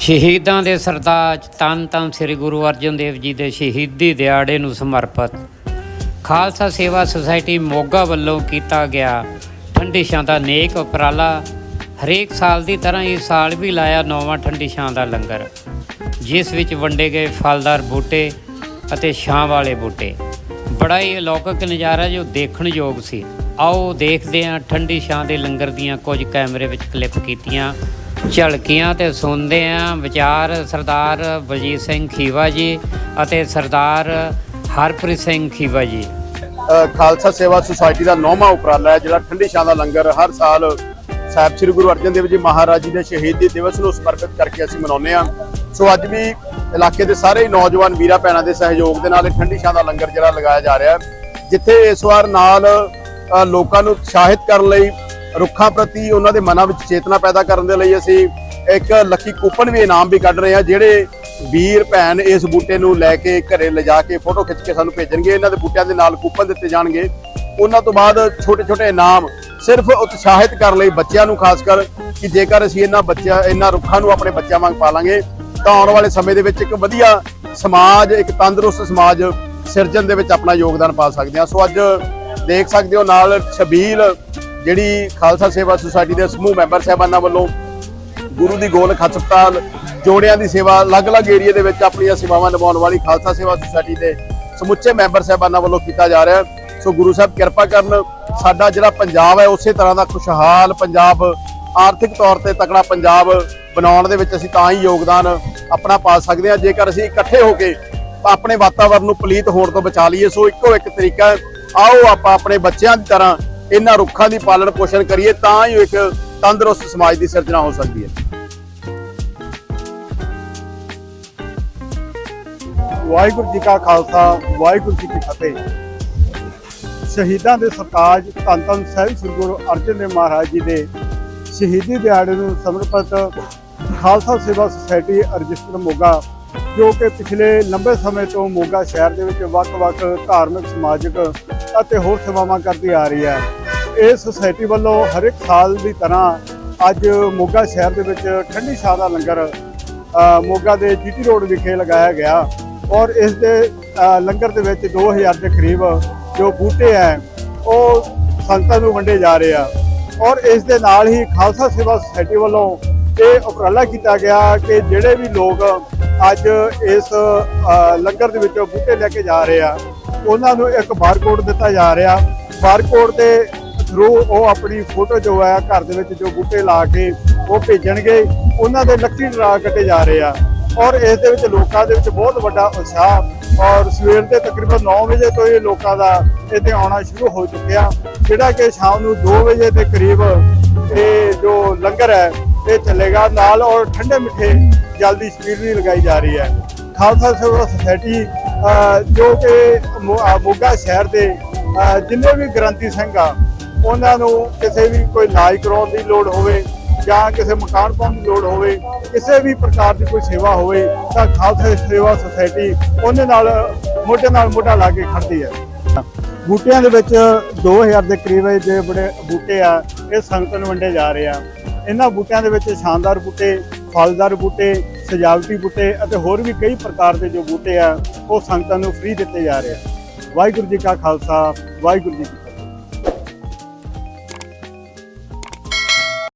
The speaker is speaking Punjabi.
ਸ਼ਹੀਦਾਂ ਦੇ ਸਰਤਾਜ, ਤਨ ਤਨ ਸ੍ਰੀ ਗੁਰੂ ਅਰਜਨ ਦੇਵ ਜੀ ਦੇ ਸ਼ਹੀਦੀ ਦਿਹਾੜੇ ਨੂੰ ਸਮਰਪਿਤ। ਖਾਲਸਾ ਸੇਵਾ ਸੁਸਾਇਟੀ ਮੋਗਾ ਵੱਲੋਂ ਕੀਤਾ ਗਿਆ ਠੰਡੀ ਛਾਂ ਦਾ ਨੇਕ ਉਪਰਾਲਾ। ਹਰੇਕ ਸਾਲ ਦੀ ਤਰ੍ਹਾਂ ਇਸ ਸਾਲ ਵੀ ਲਾਇਆ ਨੌਵਾਂ ਠੰਡੀ ਛਾਂ ਦਾ ਲੰਗਰ, ਜਿਸ ਵਿੱਚ ਵੰਡੇ ਗਏ ਫਲਦਾਰ ਬੂਟੇ ਅਤੇ ਛਾਂ ਵਾਲੇ ਬੂਟੇ। ਬੜਾ ਹੀ ਅਲੌਕਿਕ ਨਜ਼ਾਰਾ ਜੋ ਦੇਖਣ ਯੋਗ ਸੀ। ਆਓ ਦੇਖਦੇ ਹਾਂ ਠੰਡੀ ਛਾਂ ਦੇ ਲੰਗਰ ਦੀਆਂ ਕੁਝ ਕੈਮਰੇ ਵਿੱਚ ਕਲਿੱਪ ਕੀਤੀਆਂ। ਝਲਕੀਆਂ ਤੇ ਸੁਣਦੇ ਹਾਂ ਵਿਚਾਰ ਸਰਦਾਰ ਬਲਜੀਤ ਸਿੰਘ ਖੀਵਾ ਜੀ ਅਤੇ ਸਰਦਾਰ ਹਰਪ੍ਰੀਤ ਸਿੰਘ ਖੀਵਾ ਜੀ। ਖਾਲਸਾ ਸੇਵਾ ਸੁਸਾਇਟੀ ਦਾ ਨੌਵਾਂ ਉਪਰਾਲਾ ਹੈ, ਜਿਹੜਾ ਠੰਡੀ ਛਾਂ ਦਾ ਲੰਗਰ ਹਰ ਸਾਲ ਸਾਹਿਬ ਸ੍ਰੀ ਗੁਰੂ ਅਰਜਨ ਦੇਵ ਜੀ ਮਹਾਰਾਜ ਜੀ ਦੇ ਸ਼ਹੀਦੀ ਦਿਵਸ ਨੂੰ ਸਮਰਪਿਤ ਕਰਕੇ ਅਸੀਂ ਮਨਾਉਂਦੇ ਹਾਂ। ਸੋ ਅੱਜ ਵੀ ਇਲਾਕੇ ਦੇ ਸਾਰੇ ਹੀ ਨੌਜਵਾਨ ਵੀਰਾਂ ਭੈਣਾਂ ਦੇ ਸਹਿਯੋਗ ਦੇ ਨਾਲ ਇਹ ਠੰਡੀ ਛਾਂ ਦਾ ਲੰਗਰ ਜਿਹੜਾ ਲਗਾਇਆ ਜਾ ਰਿਹਾ ਹੈ, ਜਿੱਥੇ ਇਸ ਵਾਰ ਨਾਲ ਲੋਕਾਂ ਨੂੰ ਉਤਸ਼ਾਹਿਤ ਕਰਨ ਲਈ ਰੁੱਖਾਂ ਪ੍ਰਤੀ ਉਹਨਾਂ ਦੇ ਮਨਾਂ ਵਿੱਚ ਚੇਤਨਾ ਪੈਦਾ ਕਰਨ ਦੇ ਲਈ ਅਸੀਂ ਇੱਕ ਲੱਕੀ ਕੂਪਨ ਵੀ ਇਨਾਮ ਵੀ ਕੱਢ ਰਹੇ ਹਾਂ, ਜਿਹੜੇ ਵੀਰ, ਭੈਣ ਇਸ ਬੂਟੇ ਨੂੰ ਲੈ ਕੇ ਘਰੇ ਲਿਜਾ ਕੇ ਫੋਟੋ ਖਿੱਚ ਕੇ ਸਾਨੂੰ ਭੇਜਣਗੇ। ਇਹਨਾਂ ਦੇ ਬੂਟਿਆਂ ਦੇ ਨਾਲ ਕੂਪਨ ਦਿੱਤੇ ਜਾਣਗੇ। ਉਹਨਾਂ ਤੋਂ ਬਾਅਦ ਛੋਟੇ ਛੋਟੇ ਇਨਾਮ ਸਿਰਫ ਉਤਸ਼ਾਹਿਤ ਕਰਨ ਲਈ ਬੱਚਿਆਂ ਨੂੰ, ਖਾਸ ਕਰ ਕਿ ਜੇਕਰ ਅਸੀਂ ਇਹਨਾਂ ਬੱਚਿਆਂ, ਇਹਨਾਂ ਰੁੱਖਾਂ ਨੂੰ ਆਪਣੇ ਬੱਚਿਆਂ ਵਾਂਗ ਪਾਲਾਂਗੇ, ਤਾਂ ਆਉਣ ਵਾਲੇ ਸਮੇਂ ਦੇ ਵਿੱਚ ਇੱਕ ਵਧੀਆ ਸਮਾਜ, ਇੱਕ ਤੰਦਰੁਸਤ ਸਮਾਜ ਸਿਰਜਣ ਦੇ ਵਿੱਚ ਆਪਣਾ ਯੋਗਦਾਨ ਪਾ ਸਕਦੇ ਹਾਂ। ਸੋ ਅੱਜ ਦੇਖ ਸਕਦੇ ਹੋ ਨਾਲ ਛਬੀਲ ਜਿਹੜੀ ਖਾਲਸਾ ਸੇਵਾ ਸੁਸਾਇਟੀ ਦੇ ਸਮੂਹ ਮੈਂਬਰ ਸਾਹਿਬਾਨਾਂ ਵੱਲੋਂ ਗੁਰੂ ਦੀ ਗੋਲਕ ਹਸਪਤਾਲ ਜੋੜਿਆਂ ਦੀ ਸੇਵਾ ਅਲੱਗ-ਅਲੱਗ ਏਰੀਆ ਦੇ ਵਿੱਚ ਆਪਣੀਆਂ ਸੇਵਾਵਾਂ ਨਿਭਾਉਣ ਵਾਲੀ ਖਾਲਸਾ ਸੇਵਾ ਸੁਸਾਇਟੀ ਦੇ ਸਮੁੱਚੇ ਮੈਂਬਰ ਸਾਹਿਬਾਨਾਂ ਵੱਲੋਂ ਕੀਤਾ ਜਾ ਰਿਹਾ ਸੋ ਗੁਰੂ ਸਾਹਿਬ ਕਿਰਪਾ ਕਰਨ, ਸਾਡਾ ਜਿਹੜਾ ਪੰਜਾਬ ਹੈ, ਉਸੇ ਤਰ੍ਹਾਂ ਦਾ ਖੁਸ਼ਹਾਲ ਪੰਜਾਬ, ਆਰਥਿਕ ਤੌਰ ਤੇ ਤਕੜਾ ਪੰਜਾਬ ਬਣਾਉਣ ਦੇ ਵਿੱਚ ਅਸੀਂ ਤਾਂ ਹੀ ਯੋਗਦਾਨ ਆਪਣਾ ਪਾ ਸਕਦੇ ਹਾਂ। ਜੇਕਰ ਅਸੀਂ ਇਕੱਠੇ ਹੋ ਕੇ ਆਪਣੇ ਵਾਤਾਵਰਣ ਨੂੰ ਪਲੀਤ ਹੋਣ ਤੋਂ ਬਚਾ ਲਈਏ, ਸੋ ਇੱਕੋ ਇੱਕ ਤਰੀਕਾ ਆਓ ਆਪਾਂ ਆਪਣੇ ਬੱਚਿਆਂ ਦੀ ਤਰ੍ਹਾਂ ਇਹਨਾਂ ਰੁੱਖਾਂ ਦੀ ਪਾਲਣ ਪੋਸ਼ਣ ਕਰੀਏ ਤਾਂ ਹੀ ਇੱਕ ਤੰਦਰੁਸਤ ਸਮਾਜ ਦੀ ਸਿਰਜਣਾ ਹੋ ਸਕਦੀ ਹੈ। ਵਾਹਿਗੁਰੂ ਜੀ ਕਾ ਖਾਲਸਾ, ਵਾਹਿਗੁਰੂ ਜੀ ਕੀ ਫਤਿਹ। ਸ਼ਹੀਦਾਂ ਦੇ ਸਰਤਾਜ ਧੰਨ ਧੰਨ ਸਾਹਿਬ ਸ੍ਰੀ ਗੁਰੂ ਅਰਜਨ ਦੇਵ ਮਹਾਰਾਜ ਜੀ ਦੇ ਸ਼ਹੀਦੀ ਦਿਹਾੜੇ ਨੂੰ ਸਮਰਪਿਤ ਖਾਲਸਾ ਸੇਵਾ ਸੁਸਾਇਟੀ ਰਜਿਸਟਰ ਮੋਗਾ, ਜੋ ਕਿ ਪਿਛਲੇ ਲੰਬੇ ਸਮੇਂ ਤੋਂ ਮੋਗਾ ਸ਼ਹਿਰ ਦੇ ਵਿੱਚ ਵੱਖ-ਵੱਖ ਧਾਰਮਿਕ, ਸਮਾਜਿਕ ਅਤੇ ਹੋਰ ਸੇਵਾਵਾਂ ਕਰਦੀ ਆ ਰਹੀ ਹੈ। ਇਹ ਸੁਸਾਇਟੀ ਵੱਲੋਂ ਹਰ ਇੱਕ ਸਾਲ ਦੀ ਤਰ੍ਹਾਂ ਅੱਜ ਮੋਗਾ ਸ਼ਹਿਰ ਦੇ ਵਿੱਚ ਠੰਡੀ ਛਾਂ ਦਾ ਲੰਗਰ ਮੋਗਾ ਦੇ ਜੀਟੀ ਰੋਡ ਵਿਖੇ ਲਗਾਇਆ ਗਿਆ ਔਰ ਇਸ ਦੇ ਲੰਗਰ ਦੇ ਵਿੱਚ 2000 ਦੇ ਕਰੀਬ ਜੋ ਬੂਟੇ ਹੈ, ਉਹ ਸੰਗਤਾਂ ਨੂੰ ਵੰਡੇ ਜਾ ਰਹੇ ਆ ਔਰ ਇਸ ਦੇ ਨਾਲ ਹੀ ਖਾਲਸਾ ਸੇਵਾ ਸੁਸਾਇਟੀ ਵੱਲੋਂ ਇਹ ਉਪਰਾਲਾ ਕੀਤਾ ਗਿਆ ਕਿ ਜਿਹੜੇ ਵੀ ਲੋਕ ਅੱਜ ਇਸ ਲੰਗਰ ਦੇ ਵਿੱਚੋਂ ਬੂਟੇ ਲੈ ਕੇ ਜਾ ਰਹੇ ਆ, ਉਹਨਾਂ ਨੂੰ ਇੱਕ ਬਾਰਕੋਡ ਦਿੱਤਾ ਜਾ ਰਿਹਾ। ਬਾਰਕੋਡ ਦੇ ਥਰੂ ਉਹ ਆਪਣੀ ਫੋਟੋ ਜੋ ਹੈ ਘਰ ਦੇ ਵਿੱਚ ਜੋ ਬੂਟੇ ਲਾ ਕੇ ਉਹ ਭੇਜਣਗੇ, ਉਹਨਾਂ ਦੇ ਲੱਕੀ ਡਰਾ ਕੱਟੇ ਜਾ ਰਹੇ ਆ। ਔਰ ਇਸ ਦੇ ਵਿੱਚ ਲੋਕਾਂ ਦੇ ਵਿੱਚ ਬਹੁਤ ਵੱਡਾ ਉਤਸ਼ਾਹ ਔਰ ਸਵੇਰ ਦੇ ਤਕਰੀਬਨ 9 ਵਜੇ ਤੋਂ ਇਹ ਲੋਕਾਂ ਦਾ ਇੱਥੇ ਆਉਣਾ ਸ਼ੁਰੂ ਹੋ ਚੁੱਕਿਆ। ਜਿਹੜਾ ਕਿ ਸ਼ਾਮ ਨੂੰ 2 ਵਜੇ ਦੇ ਕਰੀਬ ਇਹ ਜੋ ਲੰਗਰ ਹੈ, ਇਹ ਚੱਲੇਗਾ। ਨਾਲ ਔਰ ਠੰਡੇ ਮਿੱਠੇ ਜਲਦੀ ਸਪੀਡ ਵੀ ਲਗਾਈ ਜਾ ਰਹੀ ਹੈ। ਖਾਲਸਾ ਸੇਵਾ ਸੁਸਾਇਟੀ ਜੋ ਕਿ ਮੋ- ਮੋਗਾ ਸ਼ਹਿਰ ਦੇ ਜਿੰਨੇ ਵੀ ਗ੍ਰੰਥੀ ਸਿੰਘ ਆ ਉਹਨਾਂ ਨੂੰ ਕਿਸੇ ਵੀ ਕੋਈ ਇਲਾਜ ਕਰਾਉਣ ਦੀ ਲੋੜ ਹੋਵੇ ਜਾਂ ਕਿਸੇ ਮਕਾਨ ਪਾਉਣ ਦੀ ਲੋੜ ਹੋਵੇ, ਕਿਸੇ ਵੀ ਪ੍ਰਕਾਰ ਦੀ ਕੋਈ ਸੇਵਾ ਹੋਵੇ, ਤਾਂ ਖਾਲਸਾ ਸੇਵਾ ਸੁਸਾਇਟੀ ਉਹਦੇ ਨਾਲ, ਮੋਢੇ ਨਾਲ ਮੋਢਾ ਲਾ ਕੇ ਖੜਦੀ ਹੈ। ਬੂਟਿਆਂ ਦੇ ਵਿੱਚ 2000 ਦੇ ਕਰੀਬ ਇਹ ਜਿਹੜੇ ਬੜੇ ਬੂਟੇ ਆ, ਇਹ ਸੰਗਤ ਨੂੰ ਵੰਡੇ ਜਾ ਰਹੇ ਆ। ਇਹਨਾਂ ਬੂਟਿਆਂ ਦੇ ਵਿੱਚ ਸ਼ਾਨਦਾਰ ਬੂਟੇ, ਫਲਦਾਰ ਬੂਟੇ, ਸਜਾਵਟੀ ਬੂਟੇ ਅਤੇ ਹੋਰ ਵੀ ਕਈ ਪ੍ਰਕਾਰ ਦੇ ਜੋ ਬੂਟੇ ਆ, ਉਹ ਸੰਗਤਾਂ ਨੂੰ ਫ੍ਰੀ ਦਿੱਤੇ ਜਾ ਰਹੇ ਆ। ਵਾਹਿਗੁਰੂ ਜੀ ਕਾ ਖਾਲਸਾ, ਵਾਹਿਗੁਰੂ ਜੀ ਕੀ